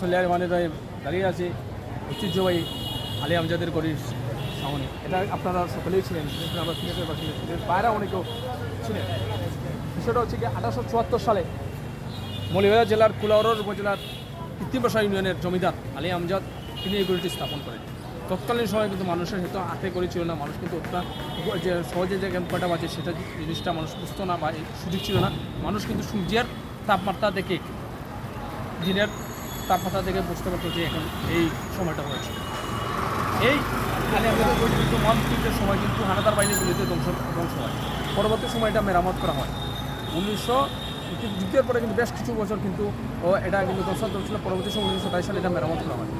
রহমান রহিম দাঁড়িয়ে আছে, ঐতিহ্যবাহী আলী আমজাদের গড়ির সামনে। এটা আপনারা সকলেই ছিলেন আমরা সিলেটের বাসিন্দা ছিলেন বাইরে অনেকেও ছিলেন। বিষয়টা হচ্ছে কি, আঠারোশো চুয়াত্তর সালে মৌলিবাজার জেলার কুলাউড় উপজেলার কৃত্রিমবাসা ইউনিয়নের জমিদার আলী আমজাদ, তিনি এই গড়িটি স্থাপন করেন। তৎকালীন সময় কিন্তু মানুষের হয়তো হাতে গড়ি ছিল না, মানুষ কিন্তু যে সহজে যে কটা বাজে সেটা জিনিসটা মানুষ বুঝতো না বা সুযোগ ছিল না। মানুষ কিন্তু সূর্যের তাপমাত্রা দেখে দিনের তাপমাত্রা দেখে বুঝতে পারতো যে এখন এই সময়টা হয়েছে। এই আলী আমজাদের গড়ি কিন্তু সময় কিন্তু হানাদার বাহিনীগুলিতে ধ্বংস ধ্বংস হয়। পরবর্তী সময় এটা মেরামত করা হয়। উনিশশো যুদ্ধের পরে কিন্তু বেশ কিছু বছর কিন্তু এটা কিন্তু ধ্বংসান্ত ছিল। পরবর্তী সময় উনিশশো সাতাশ সালে এটা মেরামত করা হয়।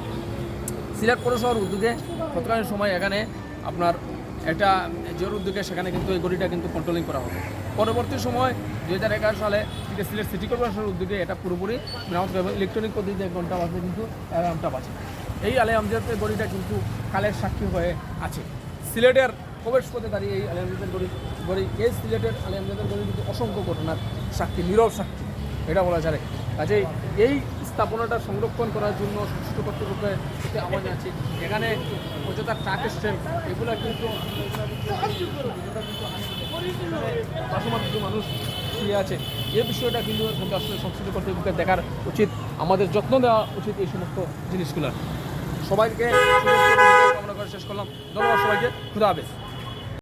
সিলেট পৌরসভার উদ্যোগে তৎকালীন সময় এখানে আপনার একটা জোর উদ্যোগে সেখানে কিন্তু এই গড়িটা কিন্তু কন্ট্রোলিং করা হবে। পরবর্তী সময় দুই হাজার এগারো সালে সিলেট সিটি কর্পোরেশনের উদ্যোগে এটা পুরোপুরি মেরামত করা ইলেকট্রনিক পদ্ধতিতে ঘণ্টা বাজে কিন্তু অ্যালার্মটা বাজে। এই আলে আমজাদের গড়িটা কিন্তু কালের সাক্ষী হয়ে আছে। সিলেটের প্রবেশ পথে দাঁড়িয়ে এই আলে আমজাদের গড়ি গড়ি এই সিলেটের আলে আমজাদের গড়ি কিন্তু অসংখ্য ঘটনার সাক্ষী, নীরব সাক্ষী, এটা বলা যায় কাজেই এই স্থাপনাটা সংরক্ষণ করার জন্য সংশ্লিষ্ট কর্তৃপক্ষের প্রতি আহ্বান আছে এখানে অযথা ট্রাক স্ট্যান্ড এগুলো কিন্তু মানুষ শুয়ে আছে। এই বিষয়টা কিন্তু আসলে সংশ্লিষ্ট কর্তৃপক্ষের দেখার উচিত। আমাদের যত্ন দেওয়া উচিত এই সমস্ত জিনিসগুলোর সবাইকে কামনা করে শেষ করলাম। ধন্যবাদ সবাইকে। খুদা হাফেজ।